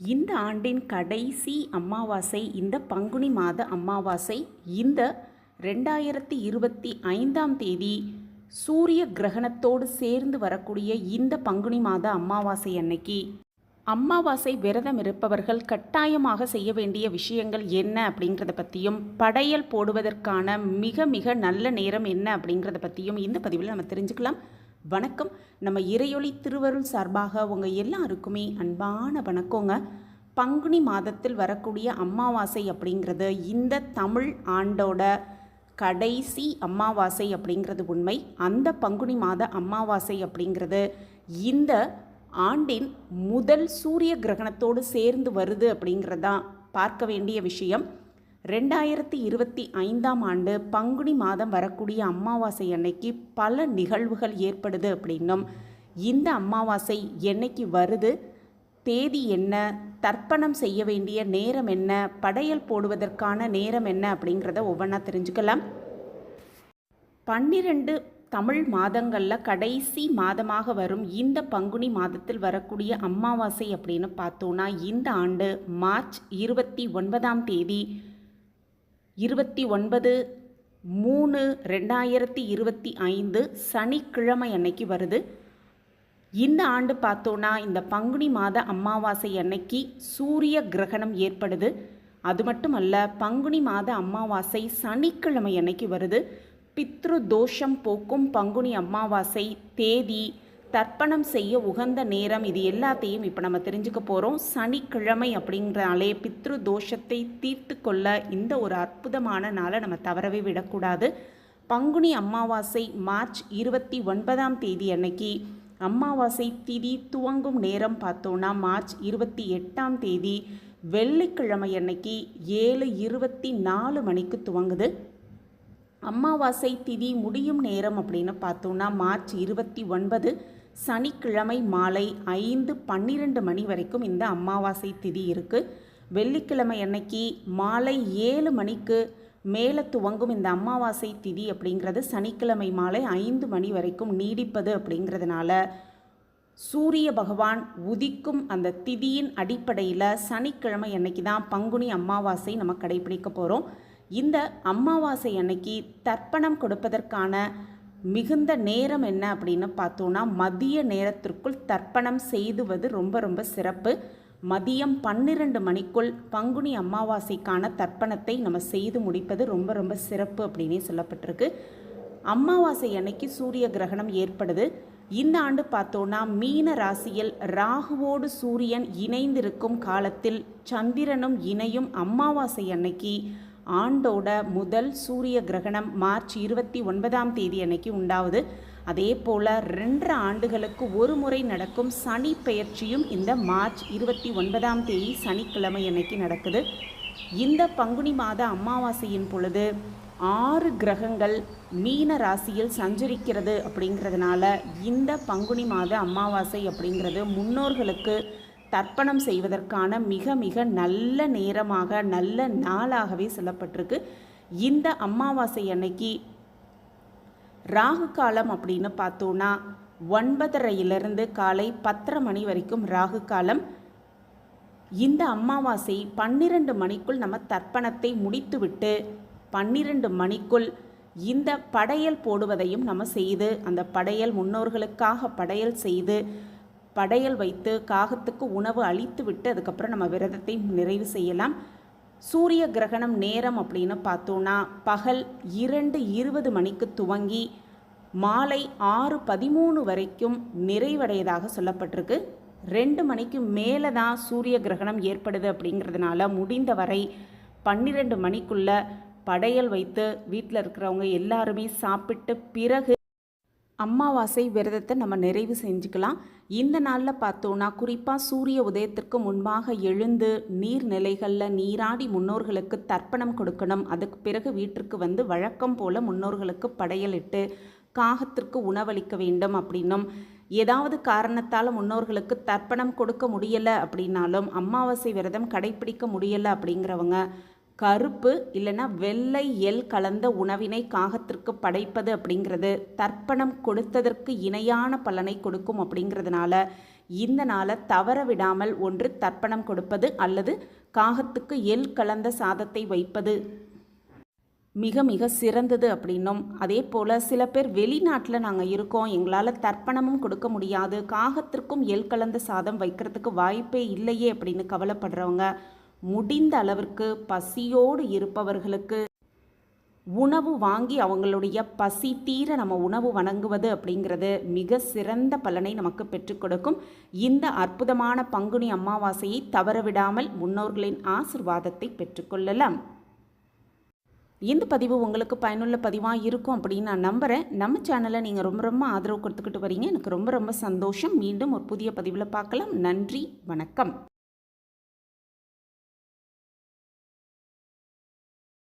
இந்த ஆண்டின் கடைசி அமாவாசை இந்த பங்குனி மாத அமாவாசை இந்த ரெண்டாயிரத்தி இருபத்தி ஐந்தாம் தேதி சூரிய கிரகணத்தோடு சேர்ந்து வரக்கூடிய இந்த பங்குனி மாத அமாவாசை அன்னைக்கு அமாவாசை விரதம் இருப்பவர்கள் கட்டாயமாக செய்ய வேண்டிய விஷயங்கள் என்ன அப்படிங்கிறத பற்றியும் படையல் போடுவதற்கான மிக மிக நல்ல நேரம் என்ன அப்படிங்கிறத பற்றியும் இந்த பதிவில் நம்ம தெரிஞ்சுக்கலாம். வணக்கம். நம்ம இறையொளி திருவருள் சார்பாக உங்கள் எல்லாருக்குமே அன்பான வணக்கங்க. பங்குனி மாதத்தில் வரக்கூடிய அமாவாசை அப்படிங்கிறது இந்த தமிழ் ஆண்டோட கடைசி அமாவாசை அப்படிங்கிறது உண்மை. அந்த பங்குனி மாத அமாவாசை அப்படிங்கிறது இந்த ஆண்டின் முதல் சூரிய கிரகணத்தோடு சேர்ந்து வருது அப்படிங்கிறதான் பார்க்க வேண்டிய விஷயம். ரெண்டாயிரத்தி இருபத்தி ஐந்தாம் ஆண்டு பங்குனி மாதம் வரக்கூடிய அமாவாசை அன்னைக்கு பல நிகழ்வுகள் ஏற்படுது அப்படின்னும். இந்த அமாவாசை என்னைக்கு வருது? தேதி என்ன? தர்ப்பணம் செய்ய வேண்டிய நேரம் என்ன? படையல் போடுவதற்கான நேரம் என்ன? அப்படிங்கிறத ஒவ்வொன்றா தெரிஞ்சுக்கலாம். பன்னிரண்டு தமிழ் மாதங்களில் கடைசி மாதமாக வரும் இந்த பங்குனி மாதத்தில் வரக்கூடிய அமாவாசை அப்படின்னு பார்த்தோன்னா இந்த ஆண்டு மார்ச் இருபத்தி ஒன்பதாம் தேதி இருபத்தி ஒன்பது மூணு ரெண்டாயிரத்தி இருபத்தி ஐந்து சனிக்கிழமை அன்னைக்கு வருது. இந்த ஆண்டு பார்த்தோன்னா இந்த பங்குனி மாத அமாவாசை அன்னைக்கு சூரிய கிரகணம் ஏற்படுது. அது மட்டும் அல்ல பங்குனி மாத அமாவாசை சனிக்கிழமை அன்னைக்கு வருது. பித்ரு தோஷம் போக்கும் பங்குனி அமாவாசை தேதி தர்ப்பணம் செய்ய உகந்த நேரம் இது எல்லாத்தையும் இப்போ நம்ம தெரிஞ்சுக்க போகிறோம் சனிக்கிழமை அப்படிங்கிறனாலே பித்ரு தோஷத்தை தீர்த்து கொள்ள இந்த ஒரு அற்புதமான நாளை நம்ம தவறவே விடக்கூடாது. பங்குனி அமாவாசை மார்ச் இருபத்தி ஒன்பதாம் தேதி அன்னைக்கு அமாவாசை திதி துவங்கும் நேரம் பார்த்தோன்னா மார்ச் இருபத்தி எட்டாம் தேதி வெள்ளிக்கிழமை அன்னைக்கு ஏழு இருபத்தி நாலு மணிக்கு துவங்குது. அமாவாசை திதி முடியும் நேரம் அப்படின்னு பார்த்தோன்னா மார்ச் இருபத்தி ஒன்பது சனிக்கிழமை மாலை ஐந்து பன்னிரெண்டு மணி வரைக்கும் இந்த அமாவாசை திதி இருக்குது வெள்ளிக்கிழமை அன்னைக்கு மாலை ஏழு மணிக்கு மேலே துவங்கும் இந்த அமாவாசை திதி அப்படிங்கிறது சனிக்கிழமை மாலை ஐந்து மணி வரைக்கும் நீடிப்பது அப்படிங்கிறதுனால சூரிய பகவான் உதிக்கும் அந்த திதியின் அடிப்படையில் சனிக்கிழமை அன்னைக்கு தான் பங்குனி அமாவாசை நம்ம கடைபிடிக்க போகிறோம் இந்த அமாவாசை அன்னைக்கு தர்ப்பணம் கொடுப்பதற்கான மிகுந்த நேரம் என்ன அப்படின்னு பார்த்தோன்னா மதிய நேரத்திற்குள் தர்ப்பணம் செய்துவது ரொம்ப ரொம்ப சிறப்பு. மதியம் பன்னிரண்டு மணிக்குள் பங்குனி அமாவாசைக்கான தர்ப்பணத்தை நம்ம செய்து முடிப்பது ரொம்ப ரொம்ப சிறப்பு அப்படின்னே சொல்லப்பட்டிருக்கு. அமாவாசை அன்னைக்கு சூரிய கிரகணம் ஏற்படுது. இந்த ஆண்டு பார்த்தோன்னா மீன ராசியில் ராகுவோடு சூரியன் இணைந்திருக்கும் காலத்தில் சந்திரனும் இணையும் அமாவாசை அன்னைக்கு ஆண்டோட முதல் சூரிய கிரகணம் மார்ச் இருபத்தி ஒன்பதாம் தேதி அன்னைக்கு உண்டாகுது அதே போல் ரெண்டரை ஆண்டுகளுக்கு ஒரு முறை நடக்கும் சனி பெயர்ச்சியும் இந்த மார்ச் இருபத்தி ஒன்பதாம் தேதி சனிக்கிழமை அன்னைக்கு நடக்குது. இந்த பங்குனி மாத அமாவாசையின் பொழுது ஆறு கிரகங்கள் மீன ராசியில் சஞ்சரிக்கிறது அப்படிங்கிறதுனால இந்த பங்குனி மாத அமாவாசை அப்படிங்கிறது முன்னோர்களுக்கு தர்ப்பணம் செய்வதற்கான மிக மிக நல்ல நேரமாக நல்ல நாளாகவே சொல்லப்பட்டிருக்கு. இந்த அமாவாசை அன்னைக்கு ராகு காலம் அப்படின்னு பார்த்தோன்னா ஒன்பதரையிலிருந்து காலை பத்தரை மணி வரைக்கும் ராகு காலம். இந்த அமாவாசை பன்னிரண்டு மணிக்குள் நம்ம தர்ப்பணத்தை முடித்துவிட்டு பன்னிரண்டு மணிக்குள் இந்த படையல் போடுவதையும் நம்ம செய்து அந்த படையல் முன்னோர்களுக்காக படையல் செய்து படையல் வைத்து காகத்துக்கு உணவு அளித்து விட்டு அதுக்கப்புறம் நம்ம விரதத்தை நிறைவு செய்யலாம். சூரிய கிரகணம் நேரம் அப்படின்னு பார்த்தோன்னா பகல் இரண்டு இருபது மணிக்கு துவங்கி மாலை ஆறு பதிமூணு வரைக்கும் நிறைவடையதாக சொல்லப்பட்டிருக்கு. ரெண்டு மணிக்கு மேலே தான் சூரிய கிரகணம் ஏற்படுது அப்படிங்கிறதுனால முடிந்தவரை பன்னிரெண்டு மணிக்குள்ள படையல் வைத்து வீட்டில் இருக்கிறவங்க எல்லாருமே சாப்பிட்டு பிறகு அமாவாசை விரதத்தை நம்ம நிறைவு செஞ்சுக்கலாம். இந்த நாளில் பார்த்தோன்னா குறிப்பாக சூரிய உதயத்திற்கு முன்பாக எழுந்து நீர்நிலைகளில் நீராடி முன்னோர்களுக்கு தர்ப்பணம் கொடுக்கணும். அதுக்கு பிறகு வீட்டிற்கு வந்து வழக்கம் போல் முன்னோர்களுக்கு படையலிட்டு காகத்திற்கு உணவளிக்க வேண்டும் அப்படின்னும். ஏதாவது காரணத்தால் முன்னோர்களுக்கு தர்ப்பணம் கொடுக்க முடியலை அப்படின்னாலும் அமாவாசை விரதம் கடைப்பிடிக்க முடியலை அப்படிங்கிறவங்க கருப்பு இல்லைன்னா வெள்ளை எல் கலந்த உணவினை காகத்திற்கு படைப்பது அப்படிங்கிறது. தர்ப்பணம் கொடுத்ததற்கு இணையான பலனை கொடுக்கும் அப்படிங்கிறதுனால இந்த நாளை தவற விடாமல் ஒன்று தர்ப்பணம் கொடுப்பது அல்லது காகத்துக்கு எள் கலந்த சாதத்தை வைப்பது மிக மிக சிறந்தது அப்படின்னும். அதே போல் சில பேர் வெளிநாட்டில் நாங்கள் இருக்கோம். எங்களால் தர்ப்பணமும் கொடுக்க முடியாது. காகத்திற்கும் எள் கலந்த சாதம் வைக்கிறதுக்கு வாய்ப்பே இல்லையே அப்படின்னு கவலைப்படுறவங்க. முடிந்த அளவிற்கு பசியோடு இருப்பவர்களுக்கு உணவு வாங்கி அவங்களுடைய பசி தீர நம்ம உணவு வணங்குவது அப்படிங்கிறது மிக சிறந்த பலனை நமக்கு பெற்றுக் கொடுக்கும். இந்த அற்புதமான பங்குனி அமாவாசையை தவறவிடாமல் முன்னோர்களின் ஆசிர்வாதத்தை பெற்றுக்கொள்ளலாம் இந்த பதிவு உங்களுக்கு பயனுள்ள பதிவாக இருக்கும் அப்படின்னு நான் நம்புகிறேன் நம்ம சேனலை நீங்கள் ரொம்ப ரொம்ப ஆதரவு கொடுத்துக்கிட்டு வரீங்க. எனக்கு ரொம்ப ரொம்ப சந்தோஷம். மீண்டும் ஒரு புதிய பதிவில் பார்க்கலாம். நன்றி. வணக்கம்.